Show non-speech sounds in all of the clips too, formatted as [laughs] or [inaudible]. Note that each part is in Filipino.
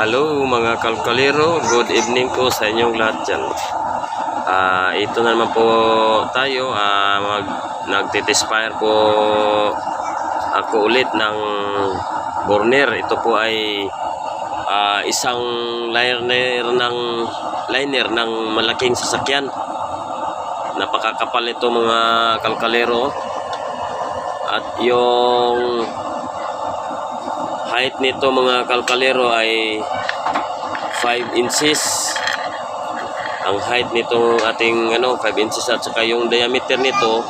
Hello mga kalkalero, good evening po sa inyong lahat dyan. Ah, ito na naman po tayo, ah, mag, nagtitispire po ako ulit ng burner. Ito po ay ah, isang liner ng liner ng malaking sasakyan. Napakakapal ito mga kalkalero. At yung height nito mga kalkalero ay 5 inches. Ang height nito ating ano 5 inches at saka yung diameter nito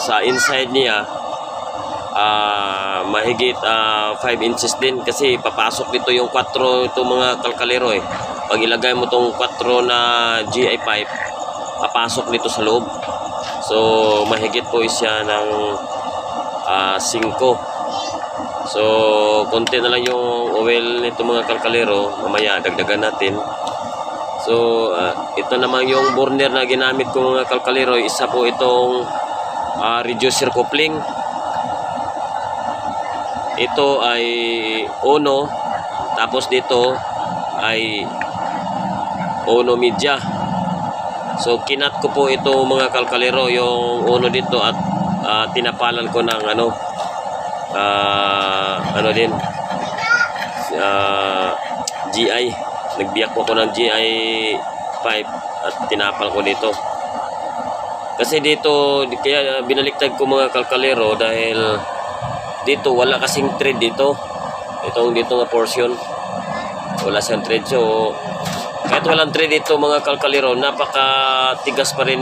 sa inside niya ah mahigit ah, 5 inches din kasi papasok dito yung 4 ito mga kalkalero eh. Pag ilagay mo tong 4 na GI pipe papasok dito sa loob. So mahigit po siya ng ah, 5 So, konti na lang yung oil nito mga kalkalero. Mamaya, dagdagan natin. So, ah, ito naman yung burner na ginamit ko mga kalkalero. Isa po itong ah, reducer coupling. Ito ay uno. Tapos dito ay uno media. So, kinat ko po ito mga kalkalero. Yung uno dito at ah, tinapalan ko ng ano, ah ano din? Ah, GI nagbiyak po ako ng GI pipe at tinapal ko dito. Kasi dito di- kaya binaliktad ko mga kalkalero dahil dito wala kasing thread dito. Itong dito nga portion wala siyang thread so kahit walang thread dito mga kalkalero napaka tigas pa rin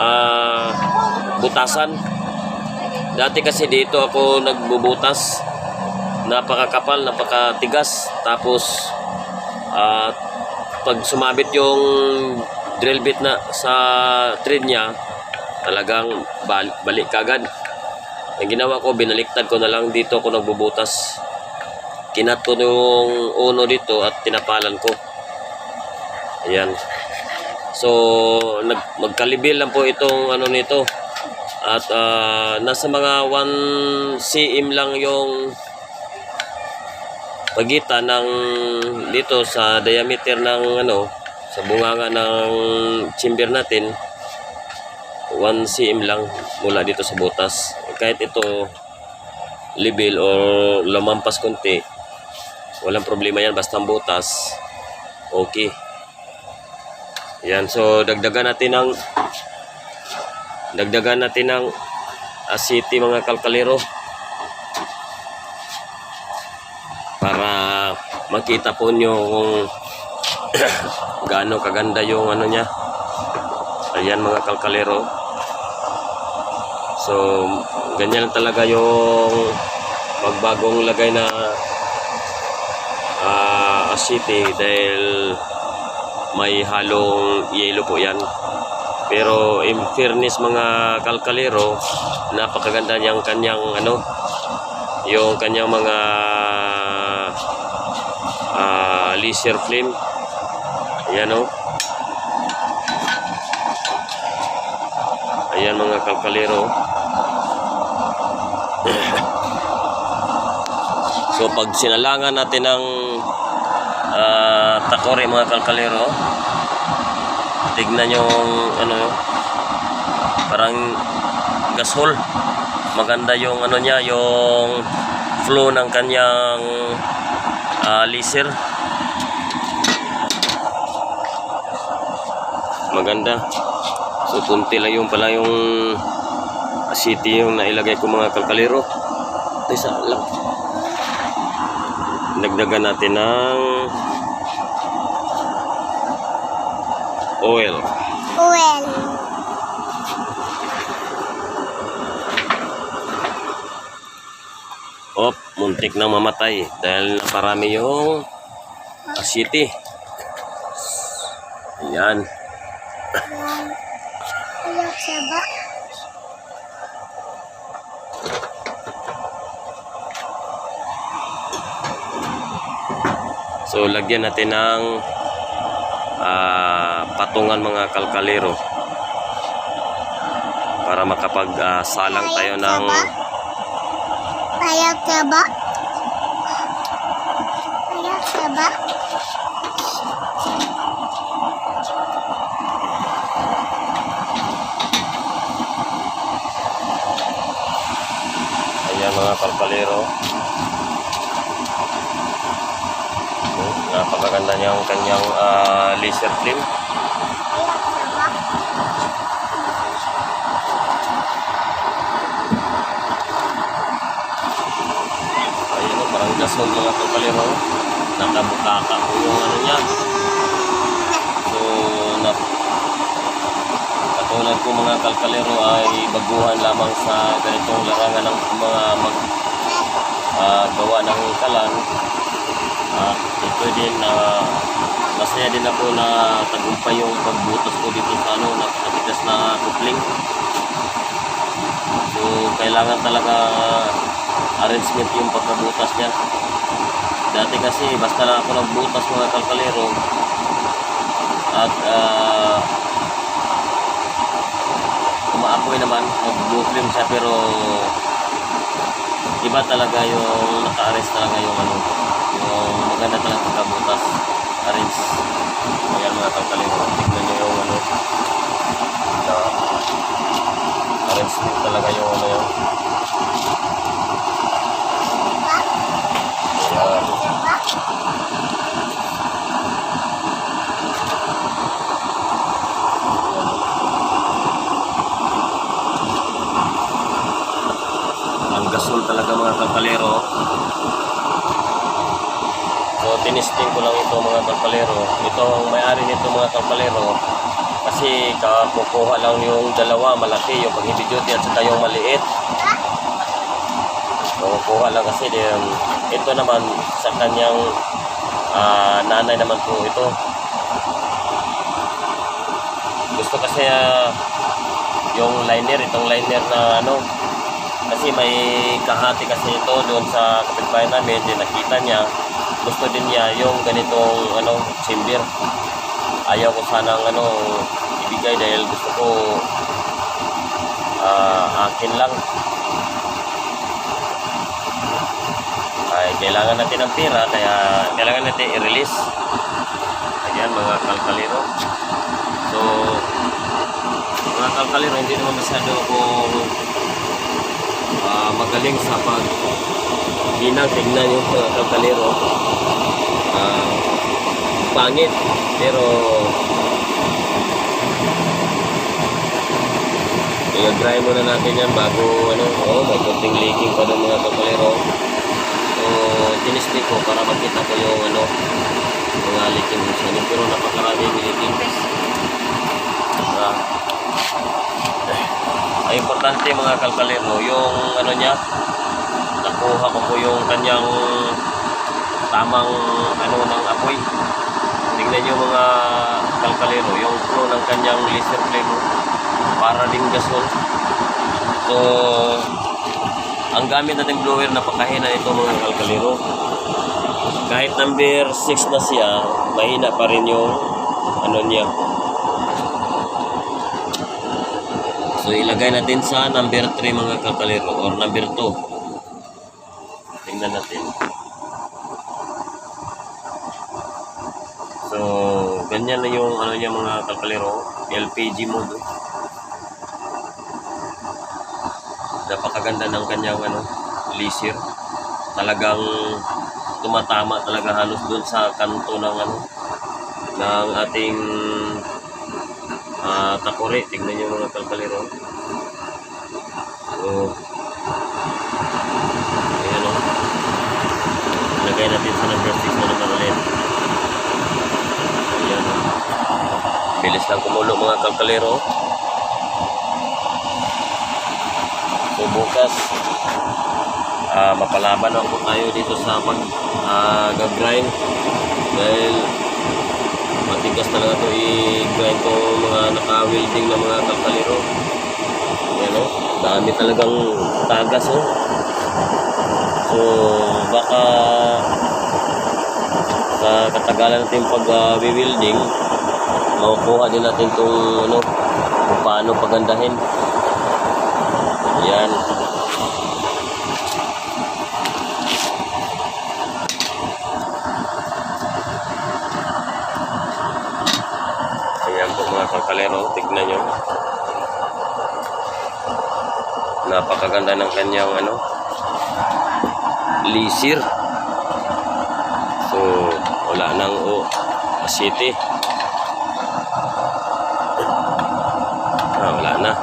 ah, butasan Dati kasi dito ako nagbubutas. Napakakapal, napakatigas. Tapos ah, pag sumabit yung drill bit na sa thread niya, talagang bal- balik kagad. Ang ginawa ko, binaliktad ko na lang dito ako nagbubutas. Kinat ko yung uno dito at tinapalan ko. Ayan. So, nag magkalibil lang po itong ano nito. At ah, nasa mga 1 cm lang yung pagitan ng dito sa diameter ng ano sa bunganga ng chamber natin. 1 cm lang mula dito sa butas. Kahit ito level o lamampas konti walang problema yan. Basta butas okay. Yan so dagdagan natin ng dagdagan natin ng asiti mga kalkalero. Para makita po nyo kung [coughs] gaano kaganda yung ano niya. Ayan mga kalkalero. So ganyan lang talaga yung magbagong lagay na ah, asiti dahil may halong yelo po yan pero in fairness mga kalkalero, napakaganda niyang kanyang ano, yung kanyang mga ah laser flame. Ayan o. Ayan mga kalkalero. [coughs] so pag sinalangan natin ng ah, takore mga kalkalero, tignan yung ano parang gasol maganda yung ano niya yung flow ng kanyang ah, laser. Maganda. So kunti lang yung pala yung city yung nailagay ko mga kalkalero isa lang. Dagdagan natin ng oil Well, Op, muntik nang mamatay dahil naparami yung asiti. Ayan. ayaw siya ba? So, lagyan natin ng ah, patungan mga kalkalero para makapag-salang tayo ng Ayaw siya ba? Ayaw ba? Ayan mga kalkalero. Oh, napakaganda niyang kanyang ah, laser film. O, parang gasol mga kalkalero. Nakabutaka po yung ano niya. So, na, katulad ko mga kalkalero ay baguhan lamang sa ganitong larangan ng mga mag ah, gawa ng kalan. At ito din na masaya din ako na tagumpay yung pagbutas ko dito sa ano, napakatigas na kupling. So, kailangan talaga arrangement yung pagkabutas niya. Dati kasi basta lang ako nagbutas mga kalkalero at uh, umaapoy naman, mag-blue siya pero iba talaga yung naka-arrange talaga yung ano, yung maganda talaga pagkabutas arrange. Ayan mga kalkalero, tignan nyo yung ano, na arrangement talaga yung ano yun. Ayan. Siya ba? Ang gasol kalkalero. So, tinisting ko lang ito mga kalkalero. Ito ang may-ari nito mga kalkalero. Kasi kakukuha lang yung dalawa, malaki, yung pag heavy duty at saka yung maliit. Kukuha lang kasi din. Ito naman sa kanyang ah, nanay naman po ito. Gusto kasi ah, yung liner, itong liner na ano, kasi may kahati kasi ito doon sa kapitbahay namin, din nakita niya, gusto din niya yung ganitong ano, chamber. Ayaw ko sanang ano, ibigay dahil gusto ko ah, akin lang. Ay, kailangan natin ng pera, kaya kailangan natin i-release. Ayan, mga kalkalero. So, mga kalkalero, hindi naman masyado akong ah, magaling sa pag ginang tignan yung mga kalkalero Ah, pangit pero i-dry muna natin yan bago ano oh may konting leaking pa ng mga kalkalero so tinistik ko para makita ko yung ano mga leaking sa pero napakaraming leaking ah, importante mga kalkalero yung ano niya nakuha ko po yung kanyang tamang ano ng apoy. Tingnan nyo mga kalkalero yung flow ng kanyang laser flame para ding gasol. So ang gamit natin blower napakahina ito mga kalkalero kahit number 6 na siya mahina pa rin yung ano niya So ilagay natin sa number 3 mga kakalero or number 2. Tingnan natin. So ganyan na yung ano niya mga kakalero, LPG mode. Napakaganda ng kanyang ano, laser. Talagang tumatama talaga halos doon sa kanto ng ano ng ating Ah, takore, tingnan niyo mga kalkalero. So, ayan o. Lagay natin sa number 6 na naman ulit. Ayan o. Bilis lang kumulo mga kalkalero. So, bukas, ah, mapalaban ako tayo dito sa pag ah, gag-grind. Dahil matigas talaga ito i-grind mga naka-welding na mga kalkalero. Yan o, dami talagang tagas o. So, baka sa katagalan natin pag-welding, makukuha din natin ano, kung paano pagandahin. Yan. Mga kalkalero. Tignan nyo. Napakaganda ng kanyang ano, lisir. So, wala nang o city. Ah, wala na. [laughs]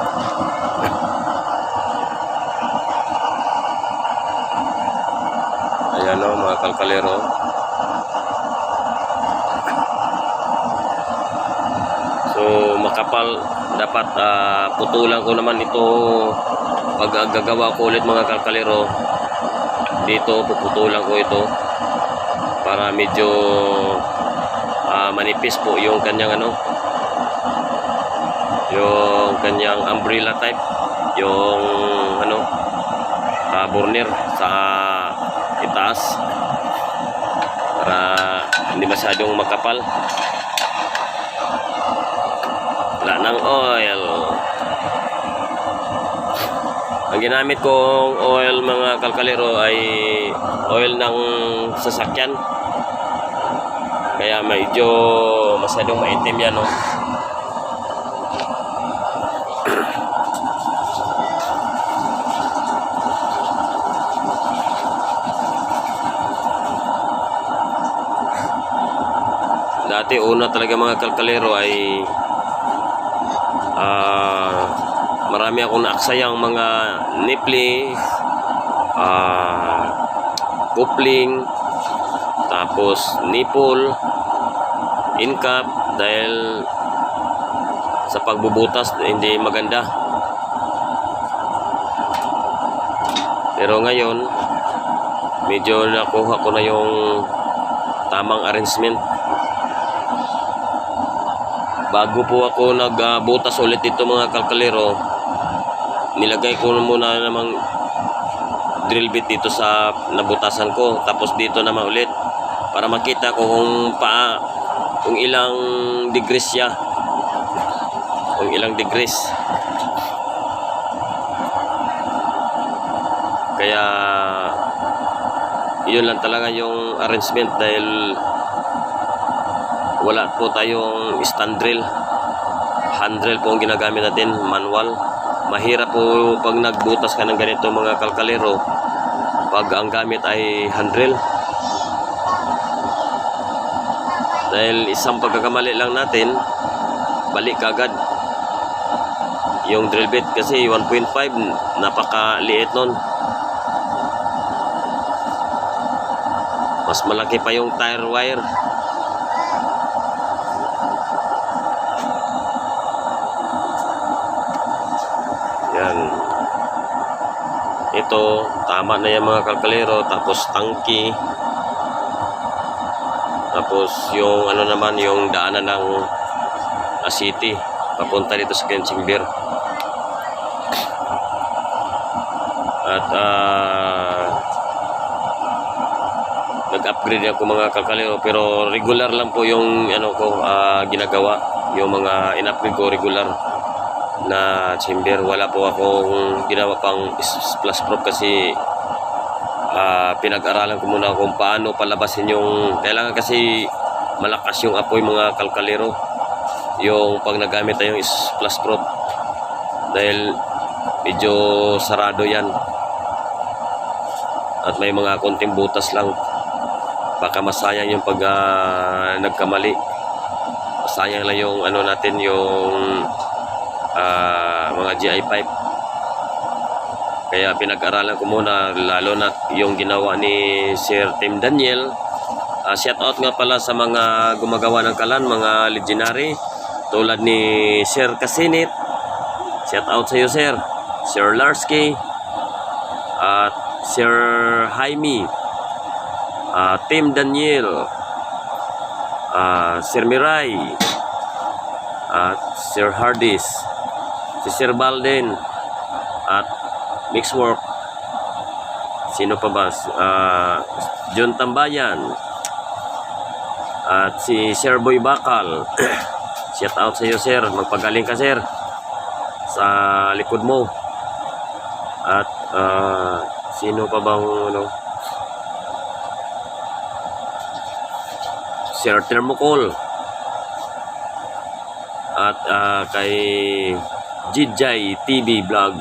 Ayan o, mga kalkalero. So, makapal. Dapat ah, putulan ko naman ito pag ah, gagawa ko ulit mga kalkalero. Dito, puputulan ko ito para medyo ah, manipis po yung kanyang ano yung kanyang umbrella type yung ano uh, burner sa itaas para hindi masyadong makapal ng oil ang ginamit kong oil mga kalkalero ay oil ng sasakyan kaya medyo masyadong maitim yan no? Dati una talaga mga kalkalero ay ah marami akong naaksayang mga nipli, ah coupling, tapos nipple, incap dahil sa pagbubutas hindi maganda. Pero ngayon, medyo nakuha ko na yung tamang arrangement bago po ako nagbutas ulit dito mga kalkalero nilagay ko muna namang drill bit dito sa nabutasan ko. Tapos dito naman ulit para makita ko kung pa kung ilang degrees siya. Kung ilang degrees. Kaya yun lang talaga yung arrangement dahil wala po tayong stand drill. Hand drill po ang ginagamit natin manual. Mahirap po pag nagbutas ka ng ganito mga kalkalero pag ang gamit ay hand drill. Dahil isang pagkakamali lang natin balik agad yung drill bit kasi 1.5 napakaliit nun. Mas malaki pa yung tire wire Yan. Ito, tama na yan mga kalkalero. Tapos tangki. Tapos yung ano naman, yung daanan ng uh, city. Papunta dito sa Kensimbir. At ah nag-upgrade ako mga kalkalero pero regular lang po yung ano ko ah, ginagawa yung mga in-upgrade ko regular na chamber. Wala po akong ginawa pang splash proof kasi ah, pinag-aralan ko muna kung paano palabasin yung kailangan kasi malakas yung apoy mga kalkalero. Yung pag nagamit tayong splash proof dahil medyo sarado yan. At may mga konting butas lang. Baka masayang yung pag ah, nagkamali. Masayang lang yung ano natin yung ah, mga GI pipe. Kaya pinag-aralan ko muna lalo na yung ginawa ni Sir Tim Daniel. Ah, shout out nga pala sa mga gumagawa ng kalan, mga legendary tulad ni Sir Kasinit. Shout out sa iyo Sir. Sir Larsky at Sir Jaime. Ah, Tim Daniel. Ah, Sir Mirai at Sir Hardis si Sir Balden at Mixwork sino pa ba? Ah, John Tambayan. At si Sir Boy Bakal. [clears throat] Shout out sa iyo sir. Magpagaling ka sir. Sa likod mo. At ah, sino pa bang ano? Sir Thermocol at ah, kay Jijay TV Vlog.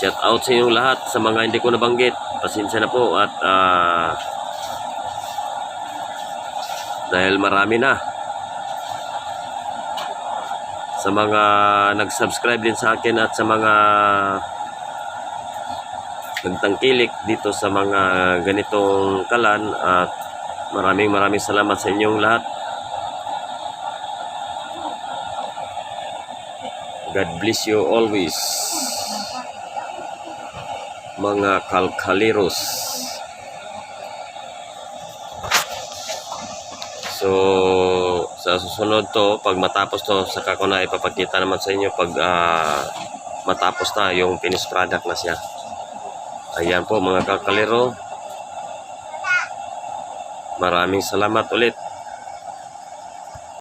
Shout out sa inyong lahat sa mga hindi ko nabanggit. Pasensya na po at ah, dahil marami na sa mga nag-subscribe din sa akin at sa mga nagtangkilik dito sa mga ganitong kalan at maraming maraming salamat sa inyong lahat. God bless you always. Mga kalkaliros. So, sa susunod to, pag matapos to, saka ko na ipapakita naman sa inyo pag ah, matapos na yung finished product na siya. Ayan po mga kakalero. Maraming salamat ulit.